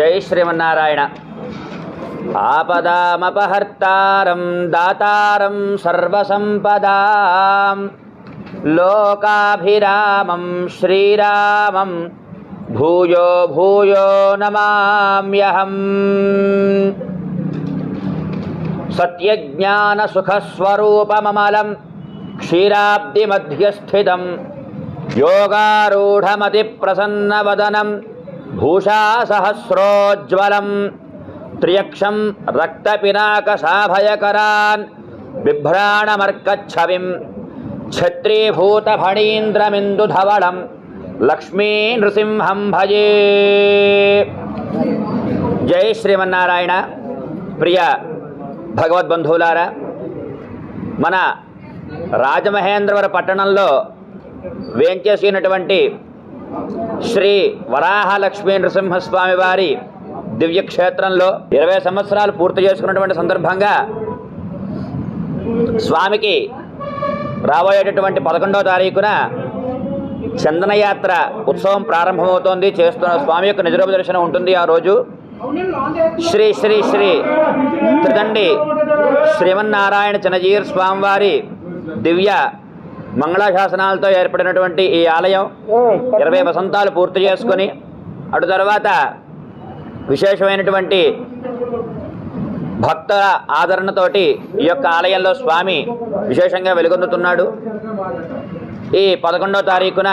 జై శ్రీమన్నారాయణ ఆపదామపహర్తారం దాతారం సర్వసంపదాం లోకాభిరామం శ్రీరామం భూయో భూయో నమామ్యహం సత్యజ్ఞానసుఖస్వరూపమమలం క్షీరాబ్దిమధ్యస్థితం భూషా భూషాసహస్రోజ్వలం త్రియక్షం రక్తపినాకసాభయకరాన్ బిభ్రాణమర్కచ్చవిం ఛత్రీభూతఫణీంద్రమిందుధవళం లక్ష్మీ నృసింహం భజే. జై శ్రీమన్నారాయణ. ప్రియ భగవద్బంధువులారా మన రాజమహేంద్రవర పట్టణంలో వేంచేసినటువంటి శ్రీ వరాహలక్ష్మీ నృసింహస్వామి వారి దివ్యక్షేత్రంలో ఇరవై సంవత్సరాలు పూర్తి చేసుకున్నటువంటి సందర్భంగా స్వామికి రాబోయేటటువంటి పదకొండవ తారీఖున చందనయాత్ర ఉత్సవం ప్రారంభమవుతోంది. చేస్తున్న స్వామి యొక్క నిజరూప దర్శనం ఉంటుంది ఆ రోజు. శ్రీ శ్రీ శ్రీ త్రిదండి శ్రీమన్నారాయణ చనజీర్ స్వామివారి దివ్య మంగళాశాసనాలతో ఏర్పడినటువంటి ఈ ఆలయం ఇరవై వసంతాలు పూర్తి చేసుకొని అటు తర్వాత విశేషమైనటువంటి భక్తుల ఆదరణతోటి ఈ యొక్క ఆలయంలో స్వామి విశేషంగా వెలుగొందుతున్నాడు. ఈ పదకొండవ తారీఖున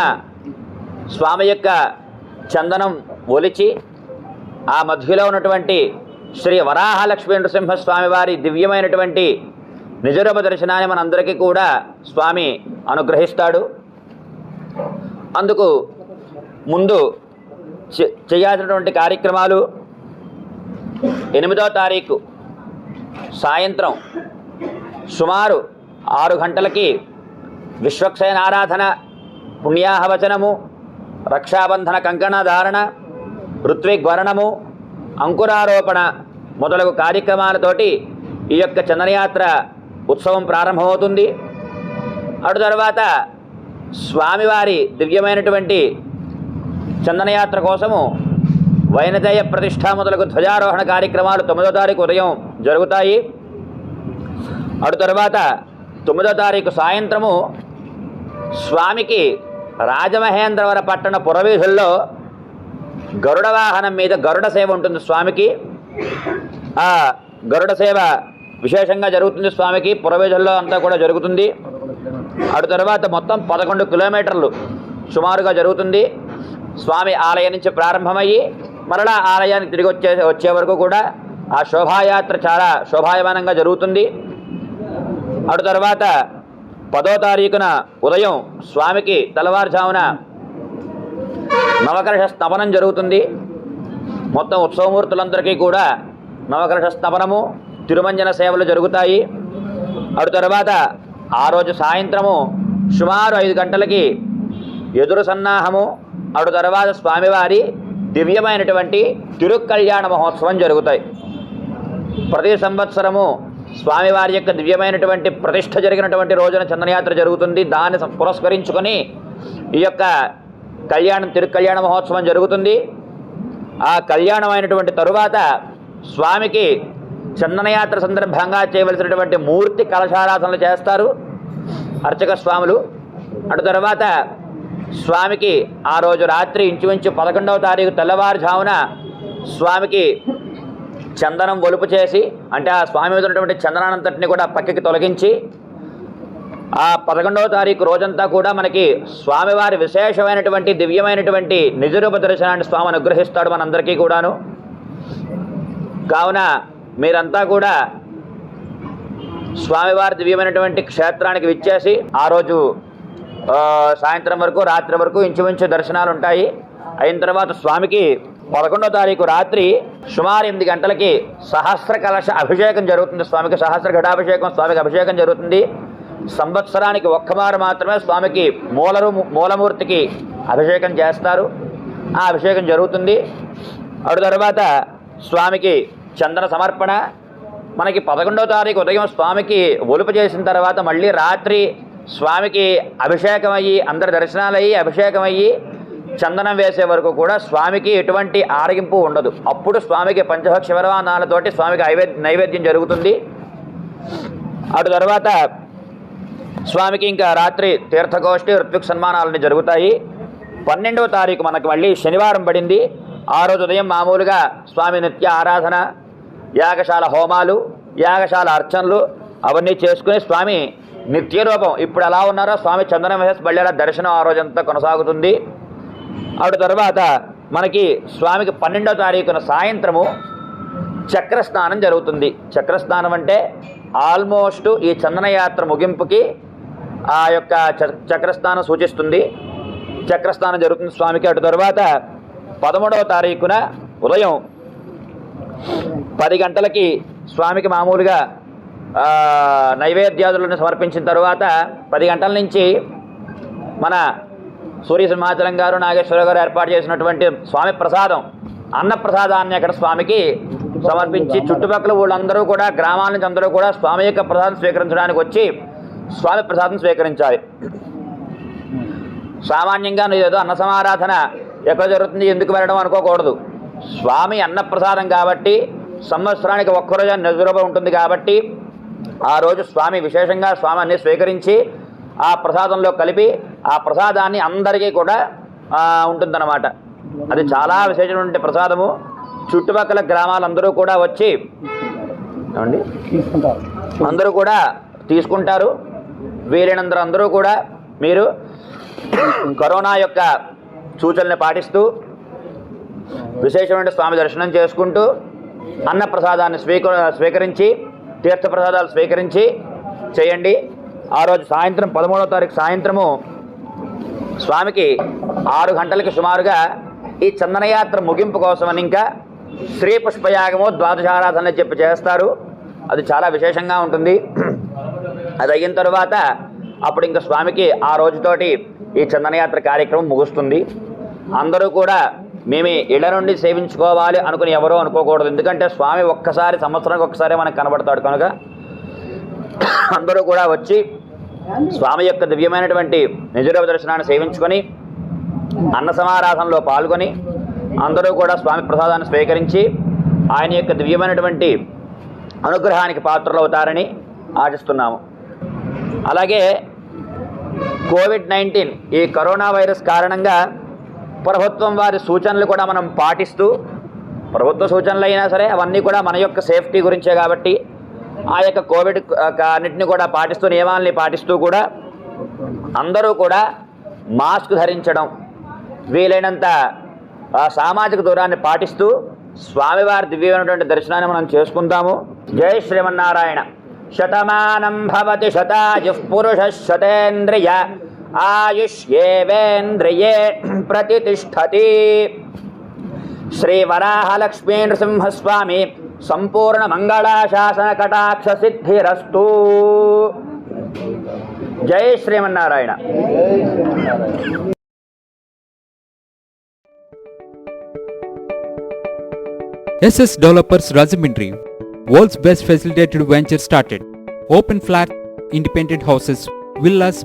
స్వామి యొక్క చందనం ఒలిచి ఆ మధ్యలో ఉన్నటువంటి శ్రీ వరాహలక్ష్మీ నృసింహస్వామి వారి దివ్యమైనటువంటి నిజరూప దర్శనాన్ని మనందరికీ కూడా స్వామి అనుగ్రహిస్తాడు. అందుకు ముందు చేయాల్సినటువంటి కార్యక్రమాలు ఎనిమిదో తారీఖు సాయంత్రం సుమారు ఆరు గంటలకి విశ్వక్సేన ఆరాధన పుణ్యాహవచనము రక్షాబంధన కంకణ ధారణ ఋత్విగ్వరణము అంకురారోపణ మొదలగు కార్యక్రమాలతోటి ఈ యొక్క చందనయాత్ర ఉత్సవం ప్రారంభమవుతుంది. అటు తర్వాత స్వామివారి దివ్యమైనటువంటి చందనయాత్ర కోసము వైనదేయ ప్రతిష్ట మొదలగు ధ్వజారోహణ కార్యక్రమాలు తొమ్మిదో తారీఖు ఉదయం జరుగుతాయి. అటు తర్వాత తొమ్మిదో తారీఖు సాయంత్రము స్వామికి రాజమహేంద్రవర పట్టణ పురవీధుల్లో గరుడ వాహనం మీద గరుడ సేవ ఉంటుంది స్వామికి. ఆ గరుడ సేవ విశేషంగా జరుగుతుంది స్వామికి. పురవేజల్లో అంతా కూడా జరుగుతుంది. అటు తర్వాత మొత్తం పదకొండు కిలోమీటర్లు సుమారుగా జరుగుతుంది. స్వామి ఆలయం నుంచి ప్రారంభమయ్యి మరలా ఆలయానికి తిరిగి వచ్చే వచ్చే వరకు కూడా ఆ శోభాయాత్ర చాలా శోభాయమానంగా జరుగుతుంది. అటు తర్వాత పదో తారీఖున ఉదయం స్వామికి తెల్లవారుజామున నవకలశ స్తపనం జరుగుతుంది. మొత్తం ఉత్సవమూర్తులందరికీ కూడా నవకలశ స్తపనము తిరుమంజన సేవలు జరుగుతాయి. అటు తర్వాత ఆ రోజు సాయంత్రము సుమారు ఐదు గంటలకి ఎదురు సన్నాహము అటు తర్వాత స్వామివారి దివ్యమైనటువంటి తిరుకల్యాణ మహోత్సవం జరుగుతాయి. ప్రతి సంవత్సరము స్వామివారి యొక్క దివ్యమైనటువంటి ప్రతిష్ట జరిగినటువంటి రోజున చందనయాత్ర జరుగుతుంది. దాన్ని సం- పురస్కరించుకొని ఈ యొక్క కళ్యాణం తిరుకల్యాణ మహోత్సవం జరుగుతుంది. ఆ కళ్యాణం అయినటువంటి తరువాత స్వామికి చందనయాత్ర సందర్భంగా చేయవలసినటువంటి మూర్తి కలశారాధనలు చేస్తారు అర్చక స్వాములు. అటు తర్వాత స్వామికి ఆ రోజు రాత్రి ఇంచుమించు పదకొండవ తారీఖు తెల్లవారుజామున స్వామికి చందనం ఒలుపు చేసి అంటే ఆ స్వామి మీద ఉన్నటువంటి చందనానంతటిని కూడా పక్కకి తొలగించి ఆ పదకొండవ తారీఖు రోజంతా కూడా మనకి స్వామివారి విశేషమైనటువంటి దివ్యమైనటువంటి నిజరూప దర్శనాన్ని స్వామి అనుగ్రహిస్తాడు మనందరికీ కూడాను. కావున మీరంతా కూడా స్వామివారి దివ్యమైనటువంటి క్షేత్రానికి విచ్చేసి ఆ రోజు సాయంత్రం వరకు రాత్రి వరకు ఇంచుమించు దర్శనాలు ఉంటాయి. అయిన తర్వాత స్వామికి పదకొండో తారీఖు రాత్రి సుమారు ఎనిమిది గంటలకి సహస్ర కలశ అభిషేకం జరుగుతుంది. స్వామికి సహస్ర ఘటాభిషేకం స్వామికి అభిషేకం జరుగుతుంది. సంవత్సరానికి ఒక్కమారు మాత్రమే స్వామికి మూలరు మూలమూర్తికి అభిషేకం చేస్తారు. ఆ అభిషేకం జరుగుతుంది. అటు తర్వాత స్వామికి చందన సమర్పణ. మనకి పదకొండవ తారీఖు ఉదయం స్వామికి ఒలుపు చేసిన తర్వాత మళ్ళీ రాత్రి స్వామికి అభిషేకం అయ్యి అందరి దర్శనాలయ్యి అభిషేకం అయ్యి చందనం వేసే వరకు కూడా స్వామికి ఎటువంటి ఆరగింపు ఉండదు. అప్పుడు స్వామికి పంచభక్ష విరవాణాలతోటి స్వామికి నైవేద్యం జరుగుతుంది. అటు తర్వాత స్వామికి ఇంకా రాత్రి తీర్థగోష్ఠి ఋత్విక్ సన్మానాలని జరుగుతాయి. పన్నెండవ తారీఖు మనకు మళ్ళీ శనివారం పడింది. ఆ రోజు ఉదయం మామూలుగా స్వామి నిత్య ఆరాధన యాగశాల హోమాలు యాగశాల అర్చనలు అవన్నీ చేసుకుని స్వామి నిత్యరూపం ఇప్పుడు ఎలా ఉన్నారో స్వామి చందన మహేష్ బళ్ళేల దర్శనం ఆ రోజంతా కొనసాగుతుంది. అటు తర్వాత మనకి స్వామికి పన్నెండవ తారీఖున సాయంత్రము చక్ర స్నానం జరుగుతుంది. చక్రస్నానం అంటే ఆల్మోస్ట్ ఈ చందనయాత్ర ముగింపుకి ఆ యొక్క చ- సూచిస్తుంది. చక్రస్నానం జరుగుతుంది స్వామికి. అటు తర్వాత పదమూడవ తారీఖున ఉదయం పది గంటలకి స్వామికి మామూలుగా నైవేద్యాదులను సమర్పించిన తర్వాత పది గంటల నుంచి మన సూర్య సింహాచలం గారు నాగేశ్వర గారు ఏర్పాటు చేసినటువంటి స్వామి ప్రసాదం అన్నప్రసాదాన్ని అక్కడ స్వామికి సమర్పించి చుట్టుపక్కల వాళ్ళందరూ కూడా గ్రామాల నుంచి అందరూ కూడా స్వామి యొక్క ప్రసాదం స్వీకరించడానికి వచ్చి స్వామి ప్రసాదం స్వీకరించాలి. సామాన్యంగా ఏదో అన్న సమారాధన ఎక్కడ జరుగుతుంది ఎందుకు వెళ్ళడం అనుకోకూడదు. స్వామి అన్నప్రసాదం కాబట్టి సంవత్సరానికి ఒక్కరోజు నిజరూపం ఉంటుంది కాబట్టి ఆ రోజు స్వామి విశేషంగా స్వామిని స్వీకరించి ఆ ప్రసాదంలో కలిపి ఆ ప్రసాదాన్ని అందరికీ కూడా ఉంటుందన్నమాట. అది చాలా విశేషమైనటువంటి ప్రసాదము. చుట్టుపక్కల గ్రామాలందరూ కూడా వచ్చి ఏమండి? అందరూ కూడా తీసుకుంటారు. వీలైనందరూ అందరూ కూడా మీరు కరోనా యొక్క సూచనలు పాటిస్తూ విశేషమైన స్వామి దర్శనం చేసుకుంటూ అన్న ప్రసాదాన్ని స్వీక స్వీకరించి తీర్థప్రసాదాలు స్వీకరించి చేయండి. ఆ రోజు సాయంత్రం పదమూడవ తారీఖు సాయంత్రము స్వామికి ఆరు గంటలకి సుమారుగా ఈ చందనయాత్ర ముగింపు కోసమని ఇంకా శ్రీ పుష్పయాగము ద్వాదశారాధన చెప్పి చేస్తారు. అది చాలా విశేషంగా ఉంటుంది. అది అయిన తర్వాత అప్పుడు ఇంకా స్వామికి ఆ రోజుతోటి ఈ చందనయాత్ర కార్యక్రమం ముగుస్తుంది. అందరూ కూడా మేము ఇళ్ళ నుండి సేవించుకోవాలి అనుకుని ఎవరో అనుకోకూడదు. ఎందుకంటే స్వామి ఒక్కసారి సంవత్సరానికి ఒక్కసారి మనకు కనబడతాడు కనుక అందరూ కూడా వచ్చి స్వామి యొక్క దివ్యమైనటువంటి నిజరూప దర్శనాన్ని సేవించుకొని అన్న సమారాధనలో పాల్గొని అందరూ కూడా స్వామి ప్రసాదాన్ని స్వీకరించి ఆయన యొక్క దివ్యమైనటువంటి అనుగ్రహానికి పాత్రలు అవుతారని ఆశిస్తున్నాము. అలాగే కోవిడ్ నైన్టీన్ ఈ కరోనా వైరస్ కారణంగా ప్రభుత్వం వారి సూచనలు కూడా మనం పాటిస్తూ ప్రభుత్వ సూచనలు అయినా సరే అవన్నీ కూడా మన యొక్క సేఫ్టీ గురించే కాబట్టి ఆ యొక్క కోవిడ్ అన్నింటిని కూడా పాటిస్తూ నియమాలని పాటిస్తూ కూడా అందరూ కూడా మాస్క్ ధరించడం వీలైనంత సామాజిక దూరాన్ని పాటిస్తూ స్వామివారి దివ్యమైనటువంటి దర్శనాన్ని మనం చేసుకుందాము. జై శ్రీమన్నారాయణ. శతమానం భవతి శతాయు పురుష శతేంద్రియ आयुष्येवेन्द्रिये प्रतिष्ठति श्रीवराहलक्ष्मीनृसिंहस्वामी सम्पूर्णमङ्गलाशासनकटाक्षसिद्धिरस्तु జై Srimannarayana SS developers Rajahmundry world's best facilitated venture started open flat independent houses villas